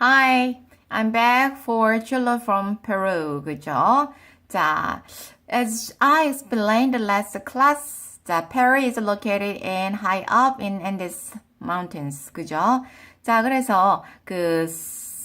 Hi, I'm back for Chulo from Peru. 그죠? 자, as I explained last class, 자, Peru is located in high up in Andes Mountains. 그죠? 자, 그래서 그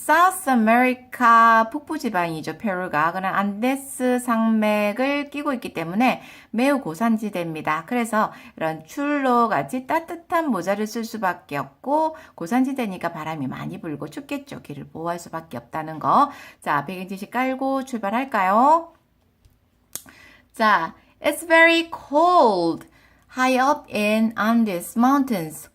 South America 북부 지방이죠, 페루가. 그런 안데스 산맥을 끼고 있기 때문에 매우 고산지대입니다. 그래서 이런 출로 같이 따뜻한 모자를 쓸 수밖에 없고 고산지대니까 바람이 많이 불고 춥겠죠. 길을 보호할 수밖에 없다는 거. 자, 백인지식 깔고 출발할까요? 자, it's very cold high up in Andes mountains.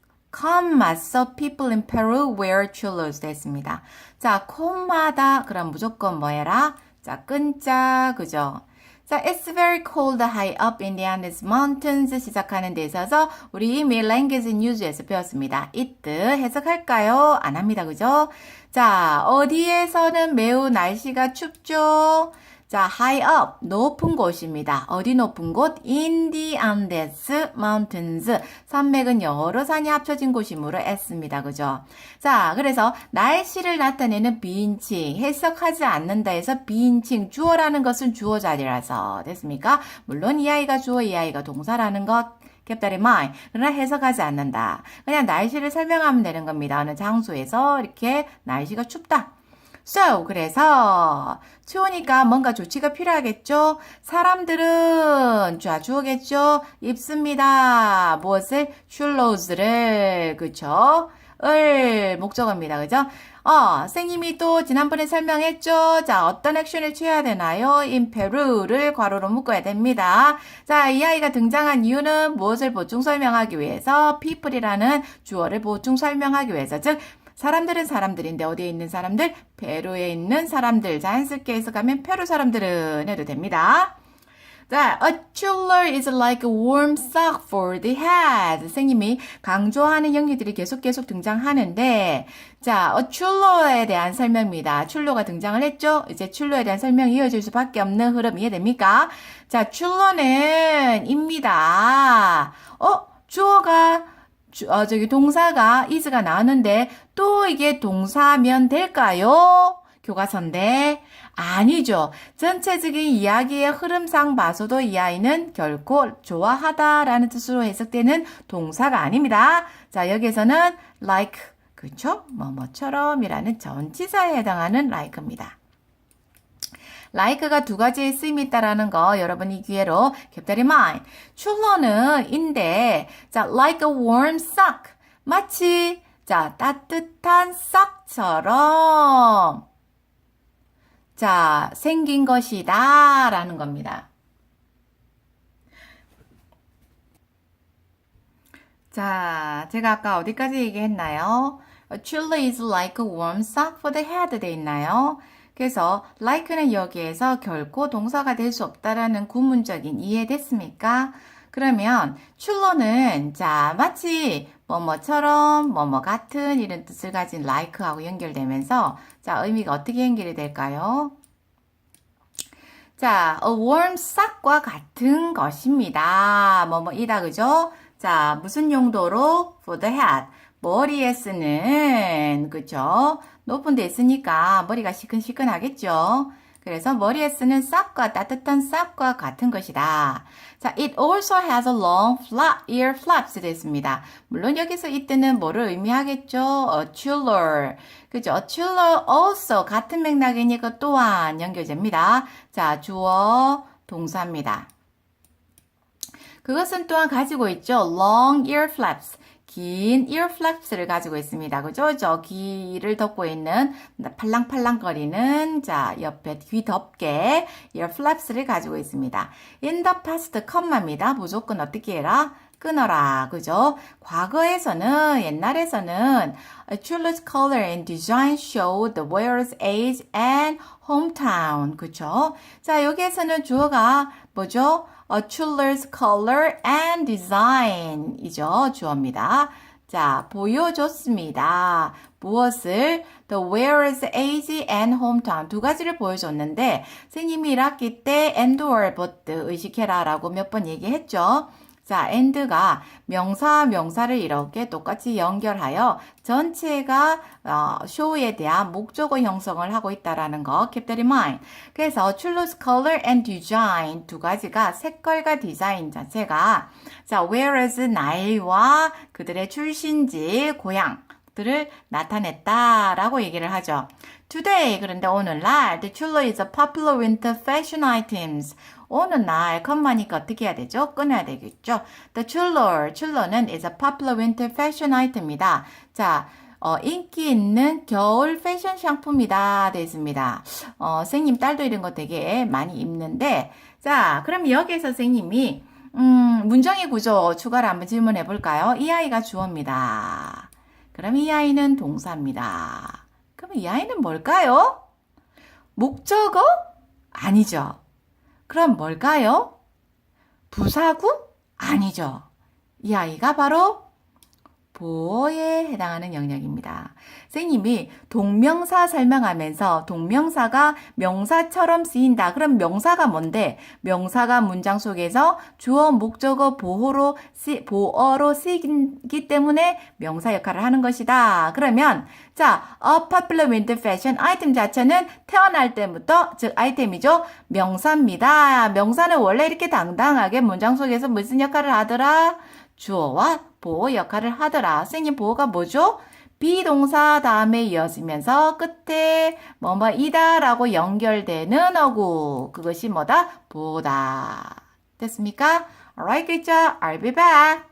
So people in Peru wear chulos 됐습니다. 자, 콤마다 그럼 무조건 뭐 해라? 자, 끈자, 그죠? 자, it's very cold high up in the Andes mountains 시작하는 데 있어서 우리 이미 language news에서 배웠습니다. it 해석할까요? 안 합니다. 그죠? 자, 어디에서는 매우 날씨가 춥죠? 자, high up, 높은 곳입니다. 어디 높은 곳? In the Andes Mountains. 산맥은 여러 산이 합쳐진 곳이므로 S입니다. 그죠? 자, 그래서 날씨를 나타내는 비인칭, 해석하지 않는다 해서 비인칭, 주어라는 것은 주어 자리라서 됐습니까? 물론 이 아이가 주어, 이 아이가 동사라는 것 in mind. 그러나 해석하지 않는다. 그냥 날씨를 설명하면 되는 겁니다. 어느 장소에서 이렇게 날씨가 춥다. So, 그래서 추우니까 뭔가 조치가 필요하겠죠? 사람들은 자 주어겠죠? 입습니다. 무엇을? 슐로즈를 그쵸? 을 목적어입니다. 그죠? 어, 선생님이 또 지난번에 설명했죠? 자, 어떤 액션을 취해야 되나요? in Peru를 괄호로 묶어야 됩니다. 자, 이 아이가 등장한 이유는 무엇을 보충 설명하기 위해서 people이라는 주어를 보충 설명하기 위해서 즉 사람들은 사람들인데 어디에 있는 사람들? 페루에 있는 사람들. 자연스럽게 해석하면 페루 사람들은 해도 됩니다. 자, a chuller is like a warm sock for the head. 선생님이 강조하는 영리들이 계속 계속 등장하는데, 자, a chuller에 대한 설명입니다. 출로가 등장을 했죠? 이제 출로에 대한 설명이 이어질 수밖에 없는 흐름 이해됩니까? 자, 출로는 입니다. 어, 주어가 주, 어, 저기 동사가 is가 나왔는데 또 이게 동사면 될까요? 교과서인데 아니죠. 전체적인 이야기의 흐름상 봐서도 이 아이는 결코 좋아하다라는 뜻으로 해석되는 동사가 아닙니다. 자, 여기에서는 like 그쵸? 뭐뭐처럼이라는 전치사에 해당하는 like입니다. Like가 두 가지의 쓰임이 있다라는 거 여러분 이 기회로 keep that in mind. 출로는 인데 자 like a warm sock 마치 자 따뜻한 싹처럼 자 생긴 것이다 라는 겁니다. 자, 제가 아까 어디까지 얘기했나요? A chiller is like a warm sock for the head 돼 있나요? 그래서 like는 여기에서 결코 동사가 될 수 없다라는 구문적인 이해됐습니까? 그러면 출로는 자 마치 뭐뭐처럼 뭐뭐 같은 이런 뜻을 가진 like하고 연결되면서 자 의미가 어떻게 연결이 될까요? 자, a warm sock과 같은 것입니다. 뭐뭐이다 그죠? 자, 무슨 용도로 for the head 머리에 쓰는 그죠? 높은 데 있으니까 머리가 시큰시큰하겠죠. 그래서 머리에 쓰는 싹과 따뜻한 싹과 같은 것이다. 자, it also has a long flap, ear flaps 됐습니다. 물론 여기서 이때는 뭐를 의미하겠죠? a chuller. 그죠? a chuller also 같은 맥락이니까 또한 연결됩니다. 자, 주어 동사입니다. 그것은 또한 가지고 있죠. long ear flaps. 긴 ear flaps를 가지고 있습니다. 그죠? 저 귀를 덮고 있는 팔랑팔랑거리는 자 옆에 귀 덮개 ear flaps를 가지고 있습니다. in the past 컴마입니다. 무조건 어떻게 해라? 끊어라. 그죠? 과거에서는, 옛날에서는 a chuller's color and design show the wearer's age and hometown. 그죠? 자, 여기에서는 주어가 뭐죠? a chuller's color and design 이죠. 주어입니다. 자, 보여줬습니다. 무엇을? The wearer's age and hometown. 두 가지를 보여줬는데, 선생님이 1학기 때 and or but 의식해라 라고 몇 번 얘기했죠. 자, and가 명사, 명사를 이렇게 똑같이 연결하여 전체가 어, show에 대한 목적어 형성을 하고 있다라는 거 keep that in mind. 그래서 choose color and design 두 가지가 색깔과 디자인 자체가 자, whereas 나이와 그들의 출신지, 고향 들을 나타냈다라고 얘기를 하죠. Today 그런데 오늘날 the chullo is a popular winter fashion items. 오늘날 컴마니까 어떻게 해야 되죠? 끊어야 되겠죠. The chullo, chullo는 is a popular winter fashion item이다. 자, 어, 인기 있는 겨울 패션 상품이다. 됐습니다. 어, 선생님 딸도 이런 거 되게 많이 입는데, 자, 그럼 여기에서 선생님이, 음, 문장의 구조 추가로 한번 질문해 볼까요? 이 아이가 주어입니다. 그럼 이 아이는 동사입니다. 그럼 이 아이는 뭘까요? 목적어? 아니죠. 그럼 뭘까요? 부사구? 아니죠. 이 아이가 바로 보어에 해당하는 영역입니다. 선생님이 동명사 설명하면서 동명사가 명사처럼 쓰인다. 그럼 명사가 뭔데? 명사가 문장 속에서 주어, 목적어, 보호로, 쓰, 보어로 쓰이기 때문에 명사 역할을 하는 것이다. 그러면 자, a popular winter fashion 아이템 자체는 태어날 때부터 즉 아이템이죠. 명사입니다. 명사는 원래 이렇게 당당하게 문장 속에서 무슨 역할을 하더라? 주어와 보호 역할을 하더라. 선생님 보호가 뭐죠? 비동사 다음에 이어지면서 끝에 뭐뭐이다라고 연결되는 어구. 그것이 뭐다? 보다. 됐습니까? Alright, good. I'll be back.